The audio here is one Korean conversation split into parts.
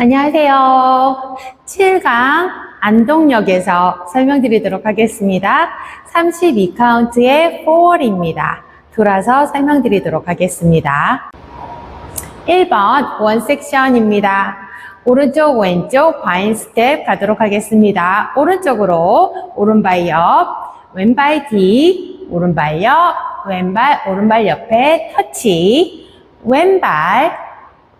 안녕하세요. 7강 안동역에서 설명드리도록 하겠습니다. 32카운트의 4입니다. 돌아서 설명드리도록 하겠습니다. 1번 원 섹션입니다. 오른쪽 왼쪽 과인 스텝 가도록 하겠습니다. 오른쪽으로 오른발 옆, 왼발 뒤, 오른발 옆, 왼발 오른발 옆에 터치, 왼발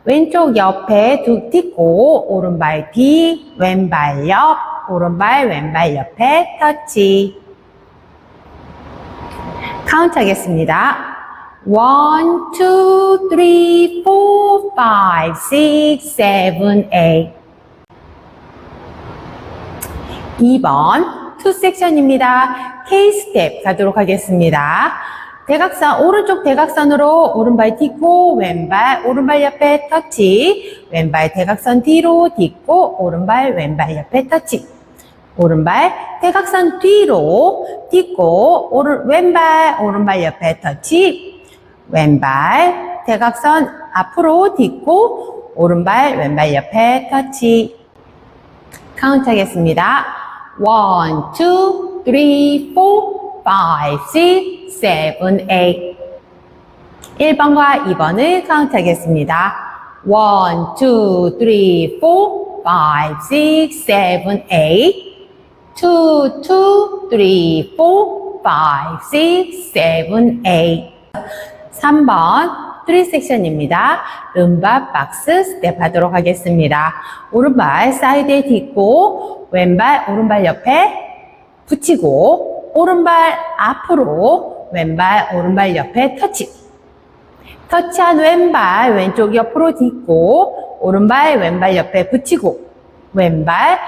왼쪽 옆에 두 딛고 오른발 뒤, 왼발 옆, 오른발 왼발 옆에 터치. 카운트 하겠습니다. 1, 2, 3, 4, 5, 6, 7, 8. 2번 투 섹션입니다. K 스텝 가도록 하겠습니다. 대각선 오른쪽 대각선으로 오른발 딛고 왼발 오른발 옆에 터치. 왼발 대각선 뒤로 딛고 오른발 왼발 옆에 터치. 오른발 대각선 뒤로 딛고 오른 왼발 오른발 옆에 터치. 왼발 대각선 앞으로 딛고 오른발 왼발 옆에 터치. 카운트 하겠습니다. 1, 2, 3, 4, 5, 6, 7, 8 1번과 2번을 카운트 하겠습니다. 1, 2, 3, 4, 5, 6, 7, 8 2, 2, 3, 4, 5, 6, 7, 8 3번 3 섹션입니다. rumba 박스 스텝 하도록 하겠습니다. 오른발 사이드에 딛고 왼발 오른발 옆에 붙이고 오른발 앞으로 왼발 오른발 옆에 터치 터치한 왼발 왼쪽 옆으로 딛고 오른발 왼발 옆에 붙이고 왼발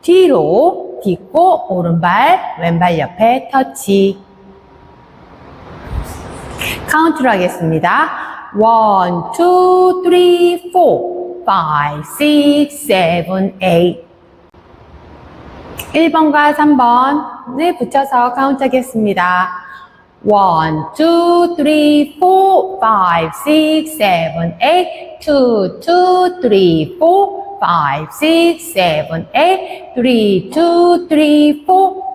뒤로 딛고 오른발 왼발 옆에 터치 카운트를 하겠습니다. 1, 2, 3, 4, 5, 6, 7, 8 1번과 3번을 붙여서 카운트 하겠습니다. 1, 2, 3, 4, 5, 6, 7, 8 2, 2, 3, 4, 5, 6, 7, 8 3, 2, 3, 4, 5,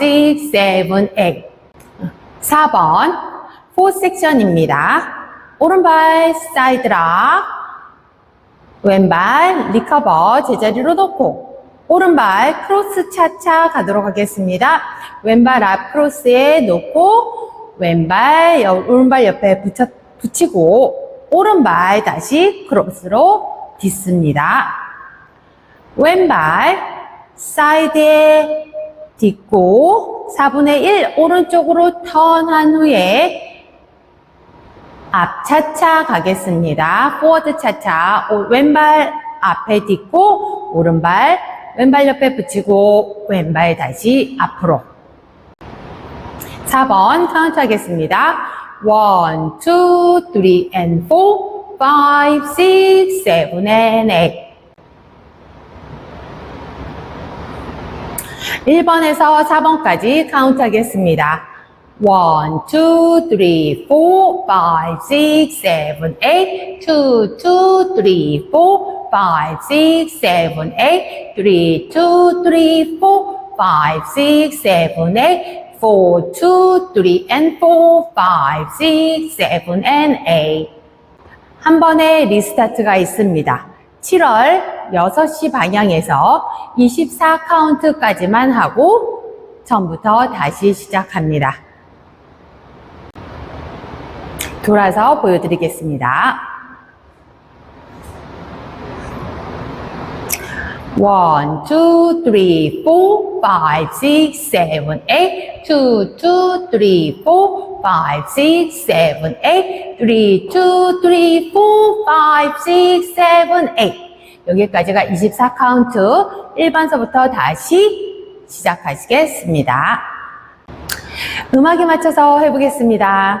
6, 7, 8 4번 4 섹션입니다. 오른발 사이드락, 왼발 리커버 제자리로 놓고 오른발 크로스 차차 가도록 하겠습니다. 왼발 앞 크로스에 놓고 왼발 여- 오른발 옆에 붙여, 붙이고 오른발 다시 크로스로 딛습니다. 왼발 사이드에 딛고 4분의 1 오른쪽으로 턴한 후에 앞 차차 가겠습니다. 포워드 차차. 오- 왼발 앞에 딛고 오른발 왼발 옆에 붙이고 왼발 다시 앞으로. 4번 카운트 하겠습니다. 1, 2, 3 and 4, 5, 6, 7 and 8. 1번에서 4번까지 카운트 하겠습니다. 1, 2, 3, 4, 5, 6, 7, 8 2, 2, 3, 4, 5, 6, 7, 8 3, 2, 3, 4, 5, 6, 7, 8 4, 2, 3, and 4, 5, 6, 7, and 8한 번에 리스타트가 있습니다. 7월 6시 방향에서 24 카운트까지만 하고 처음부터 다시 시작합니다. 돌아서 보여드리겠습니다. 1, 2, 3, 4, 5, 6, 7, 8 2, 2, 3, 4, 5, 6, 7, 8 3, 2, 3, 4, 5, 6, 7, 8 여기까지가 24 카운트 1번서부터 다시 시작하시겠습니다. 음악에 맞춰서 해보겠습니다.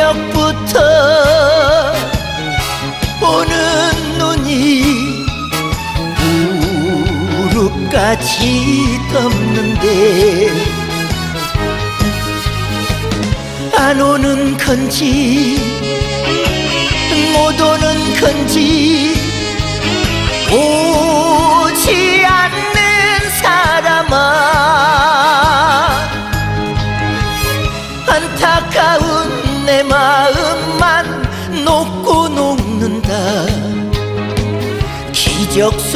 새벽부터 오는 눈이 무릎까지 덮는데 안 오는 건지 못 오는 건지 오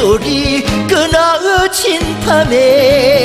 소리 끊어진 밤에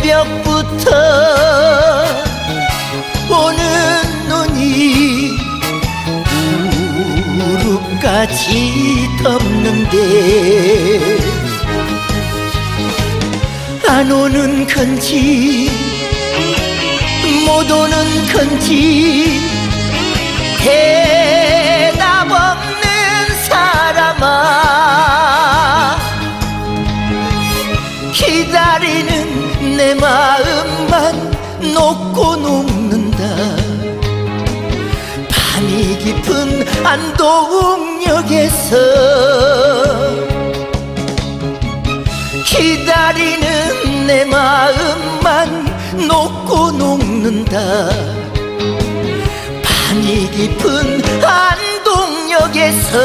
새벽부터 오는 눈이 무릎까지 덮는데 안 오는 건지 못 오는 건지 녹고 녹는다. 밤이 깊은 안동역에서 기다리는 내 마음만 녹고 녹는다. 밤이 깊은 안동역에서